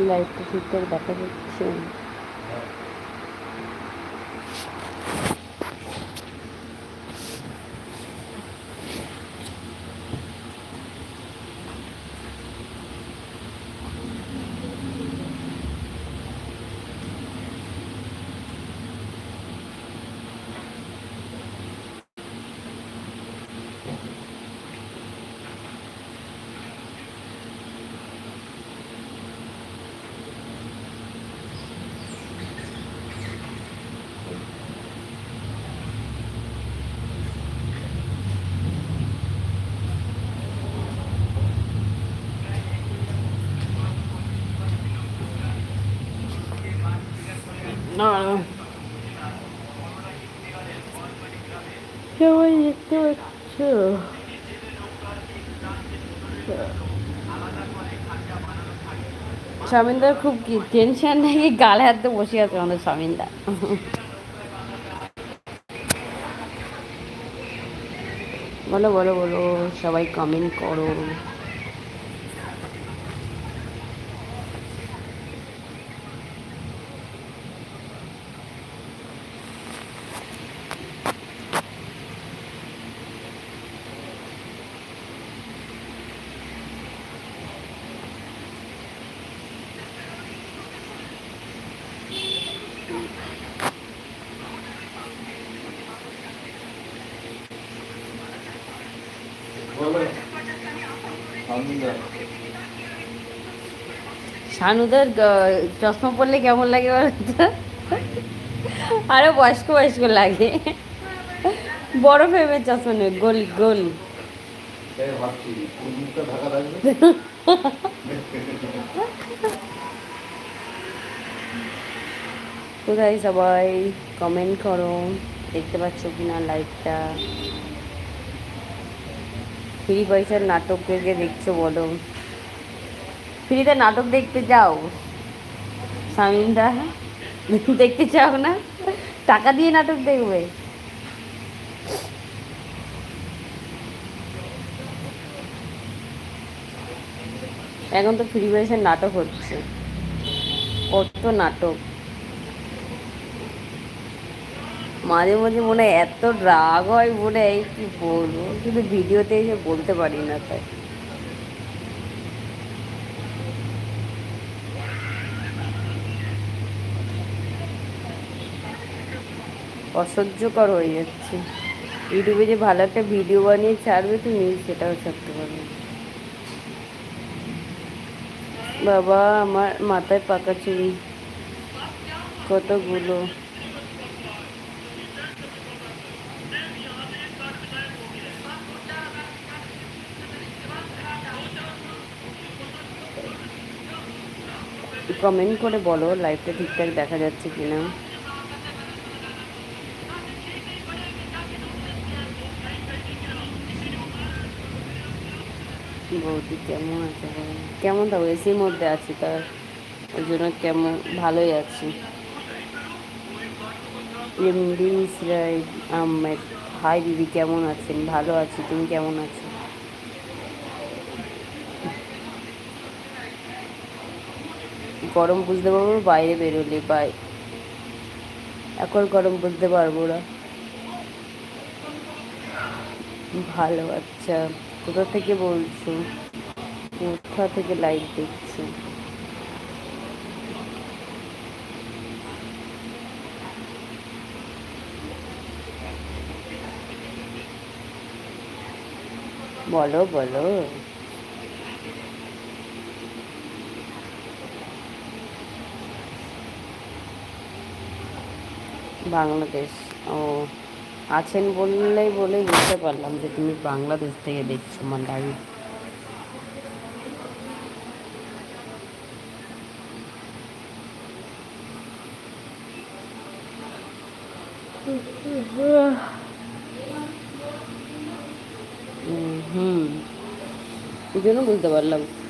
লাইটটা ফিটার দেখা যাচ্ছে না সবাই দেখতে পাচ্ছ স্বামীনদার খুব কি টেনশন নাকি গালে হাতে বসে আছে আমাদের স্বামীনদা? বলো বলো বলো, সবাই কমেন্ট করো। শানুদের চশমা পরলে কেমন লাগে বলতো? আরও বয়স্ক বয়স্ক লাগে। বড় ফেমের চশমা নেই গোল গোল। কোথায় সবাই? কমেন্ট করো। দেখতে পাচ্ছ কিনা লাইভটা ফ্রি পয়সার নাটক কে কে দেখছ বলো? ফ্রিতে নাটক দেখতে যাও। স্বামীনদা দেখতে চাও না? টাকা দিয়ে নাটক দেখবে? এখন তো ফ্রি পয়সার নাটক হচ্ছে। কত নাটক? মাঝে মাঝে মনে হয় এত রাগ হয়, মনে হয় কি বলব? কিন্তু ভিডিওতে এসে বলতে পারি না তাই। অসহ্যকর হয়ে যাচ্ছে। ইউটিউবে যে ভালো একটা ভিডিও বানিয়ে ছাড়বে তুমি সেটাও ছাড়তে পারবে। বাবা, আমার মাথায় পাকা চুড়ি, কতগুলো? কমেন্ট করে বলো লাইভটা ঠিকঠাক দেখা যাচ্ছে কিনা। বৌদি কেমন আছে? কেমন থাকব এসির মধ্যে আছি তার ওই জন্য কেমন? ভালোই আছি। এমডি ইসরাই আহমেদ। হাই দিদি, কেমন আছেন? ভালো আছি। তুমি কেমন আছো? গরম বুঝতে পারব, বাইরে বেরোলে বাই এখন গরম বুঝতে পারব না। ভালো আচ্ছা। কোথা থেকে বলছো? কোথা থেকে লাইভ দেখছ? বলো বলো। বাংলাদেশ। ও, আছেন বললেই বলে বুঝতে পারলাম যে তুমি বাংলাদেশ থেকে দেখছ লাইভ হুম। এই জন্য বুঝতে পারলাম।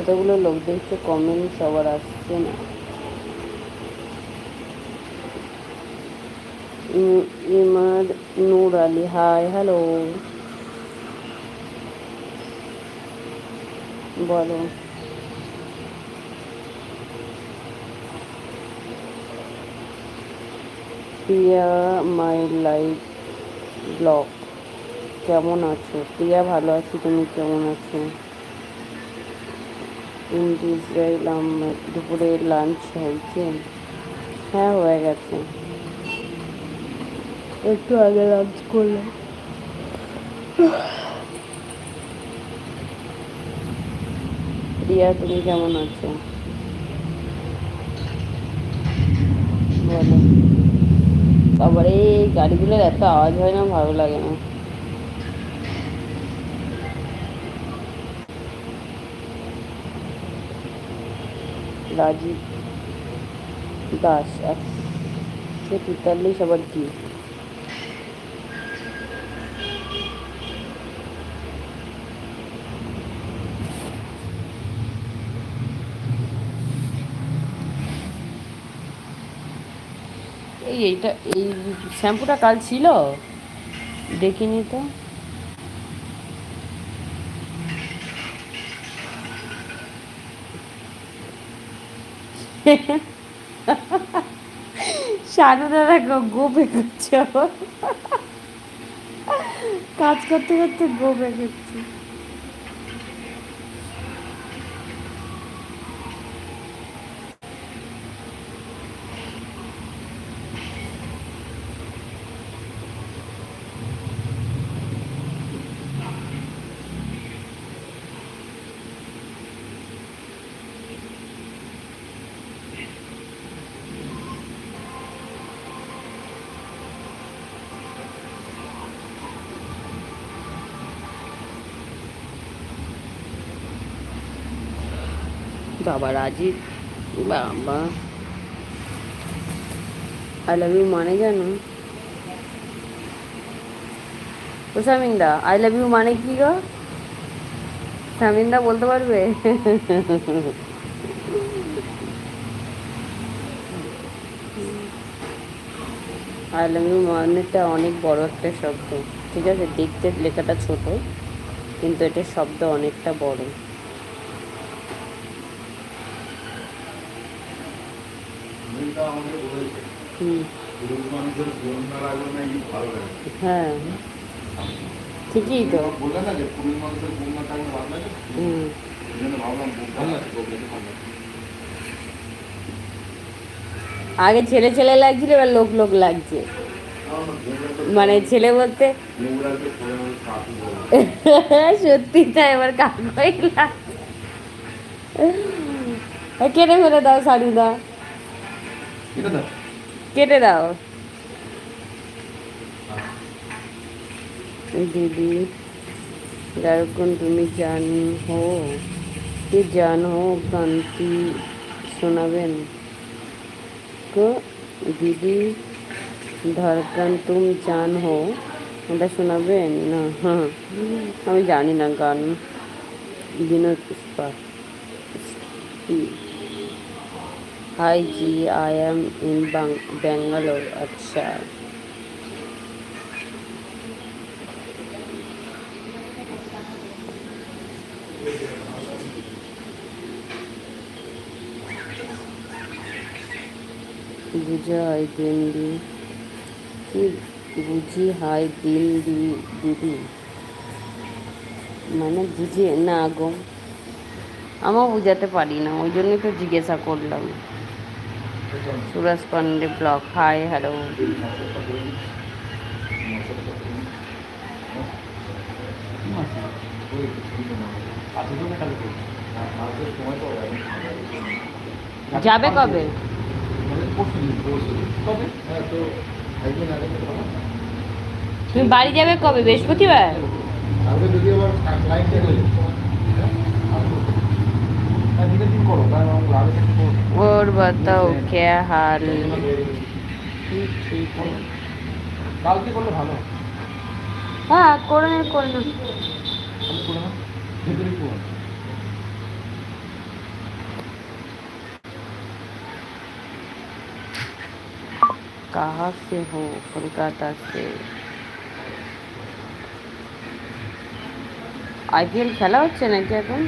এতগুলো লোক দেখছে কমেন্ট সবার আসছে না। ইমাদ নূর আলী হাই হ্যালো বলো। প্রিয়া মাই লাইফ ব্লগ কেমন আছো? প্রিয়া, ভালো আছি? তুমি কেমন আছো? ইসরায়েল দুপুরে লাঞ্চ হয়েছে। হ্যাঁ হয়ে গেছে। একটু আগে লাঞ্চ করলাম। প্রিয়া তুমি কেমন আছো? বলো। তারপরে এই গাড়িগুলোর এত আওয়াজ হয় না ভালো লাগে না। রাজীব দাস একশো তেতাল্লিশ আবার কি এই এইটা এই শ্যাম্পুটা কাল ছিল দেখিনি তো শানু দাদা গোপে করছে। কাজ করতে করতে গোপে করছে। বাবা রাজীব বাবা। আই লাভ ইউ মানে জানো? ও সামিন্দা আই লাভ ইউ মানে কি গো? সামিন্দা বলতে পারবে? আই লাভ ইউ মানেটা অনেক বড় একটা শব্দ। ঠিক আছে, দেখতে লেখাটা ছোট, কিন্তু এটার শব্দ অনেকটা বড়। সুনীলদা আমাকে বলেছে। পুরুষ মানুষের বোন না লাগলে নাকি ভালো লাগে। হ্যাঁ। ঠিকই তো। বললে না যে পুরুষ মানুষের বোন না থাকলে ভালো লাগে? এই জন্য ভাবলাম বোনটা আছে ভালো লাগে। আগে ছেলে ছেলে লাগছিল এবার লোক লোক লাগছে। মানে ছেলে বলতে সত্যি তাই এবার কাকই লাগছে। কেটে ফেলে দাও শাড়িদা কেটে দাও। দিদি দারুকন তুমি জানো কি জানো গানটি শোনাবেন? তো দিদি ধরকান তুম জান হো ওটা শোনাবেন? না হ্যাঁ। আমি জানি না গান। Binod hi ji I am in Bangalore আচ্ছা বুঝে হয় দিন দি কি বুঝি হয় দিন দি দিদি মানে বুঝে না গো। আমার বুঝাতে পারি না, ওই জন্যই তো জিজ্ঞাসা করলাম। Suraj Pandey block hi hello যাবে কবে। তুমি বাড়ি যাবে কবে? বৃহস্পতিবার? और बताओ क्या हाल ठीक হ্যাঁ করে নেব করে নেব कहाँ से हो कोलकाता से আইপিএল খেলা হচ্ছে নাকি এখন?